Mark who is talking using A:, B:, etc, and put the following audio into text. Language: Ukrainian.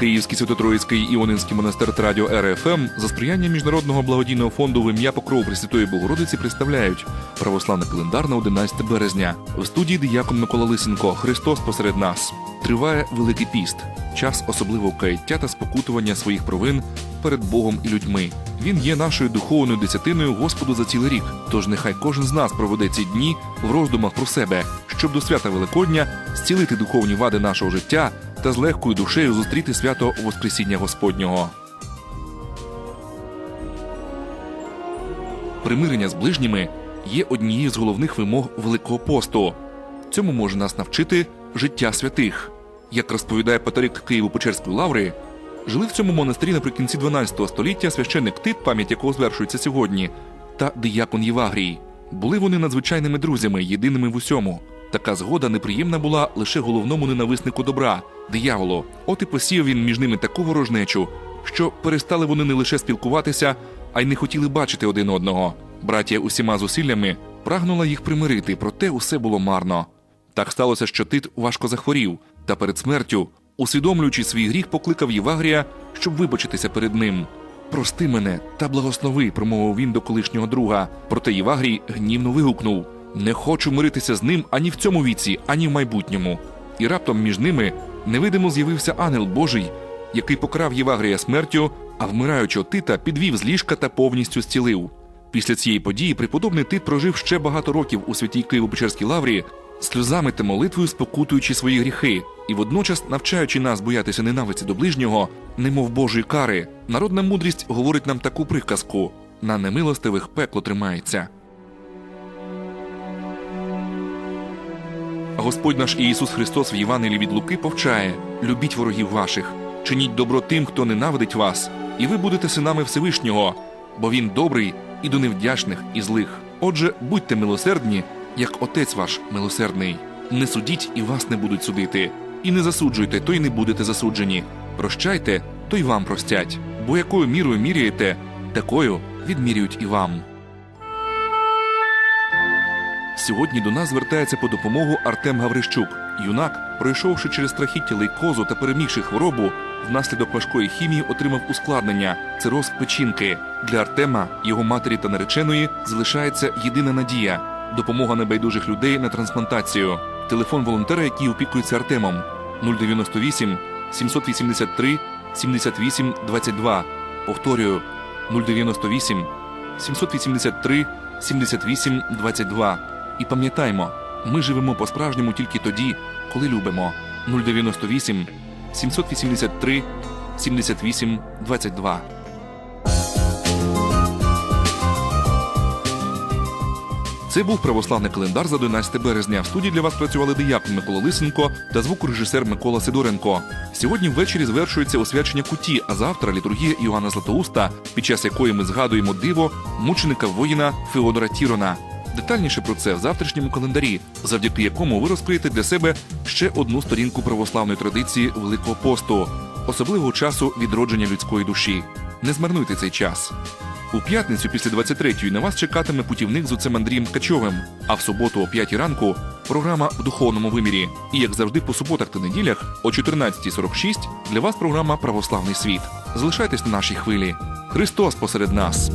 A: Київський Святотроїцький Іонинський монастир та радіо РФМ за сприяння Міжнародного благодійного фонду в ім'я Покров Пресвятої Богородиці представляють православний календар на 11 березня. В студії диякон Микола Лисенко Христос посеред нас. Триває Великий піст, час особливого каяття та спокутування своїх провин перед Богом і людьми. Він є нашою духовною десятиною Господу за цілий рік. Тож нехай кожен з нас проведе ці дні в роздумах про себе, щоб до свята Великодня зцілити духовні вади нашого життя та з легкою душею зустріти свято Воскресіння Господнього. Примирення з ближніми є однією з головних вимог Великого посту. Цьому може нас навчити життя святих. Як розповідає патерик Києво-Печерської лаври, жили в цьому монастирі наприкінці 12 століття священник Тит, пам'ять якого звершується сьогодні, та диякон Євагрій. Були вони надзвичайними друзями, єдиними в усьому. Така згода неприємна була лише головному ненависнику добра дияволу. От і посіяв він між ними таку ворожнечу, що перестали вони не лише спілкуватися, а й не хотіли бачити один одного. Братія усіма зусиллями прагнула їх примирити, проте усе було марно. Так сталося, що Тит важко захворів, та перед смертю, усвідомлюючи свій гріх, покликав Євагрія, щоб вибачитися перед ним. Прости мене та благослови, промовив він до колишнього друга. Проте Євагрій гнівно вигукнув: Не хочу миритися з ним ані в цьому віці, ані в майбутньому. І раптом між ними невидимо з'явився ангел Божий, який покрав Євагрія смертю, а вмираючого Тита підвів з ліжка та повністю зцілив. Після цієї події преподобний Тит прожив ще багато років у святій Києво-Печерській лаврі, сльозами та молитвою спокутуючи свої гріхи, і водночас навчаючи нас боятися ненависті до ближнього, немов Божої кари. Народна мудрість говорить нам таку приказку: на немилостивих пекло тримається. Господь наш Ісус Христос в Євангелії від Луки повчає: любіть ворогів ваших, чиніть добро тим, хто ненавидить вас, і ви будете синами Всевишнього, бо Він добрий і до невдячних і злих. Отже, будьте милосердні, як Отець ваш милосердний. Не судіть і вас не будуть судити, і не засуджуйте, то й не будете засуджені. Прощайте, то й вам простять, бо якою мірою міряєте, такою відмірюють і вам. Сьогодні до нас звертається по допомогу Артем Гаврищук. Юнак, пройшовши через страхіття лейкозу та перемігши хворобу, внаслідок важкої хімії отримав ускладнення цироз печінки. Для Артема, його матері та нареченої залишається єдина надія допомога небайдужих людей на трансплантацію. Телефон волонтера, який опікується Артемом 098 783 78 22. Повторюю 098 783 78 22. І пам'ятаймо, ми живемо по-справжньому тільки тоді, коли любимо. 098 783 78 22. Це був православний календар за 11 березня. В студії для вас працювали диякон Микола Лисенко та звукорежисер Микола Сидоренко. Сьогодні ввечері звершується освячення куті, а завтра літургія Іоанна Златоуста, під час якої ми згадуємо диво мученика воїна Феодора Тірона. Детальніше про це в завтрашньому календарі, завдяки якому ви розкриєте для себе ще одну сторінку православної традиції Великого посту, особливого часу відродження людської душі. Не змарнуйте цей час. У п'ятницю після 23-ї на вас чекатиме путівник з отцем Андрієм Ткачовим, а в суботу о 5 ранку програма в духовному вимірі. І як завжди, по суботах та неділях о 14.46 для вас програма Православний світ. Залишайтесь на нашій хвилі. Христос посеред нас.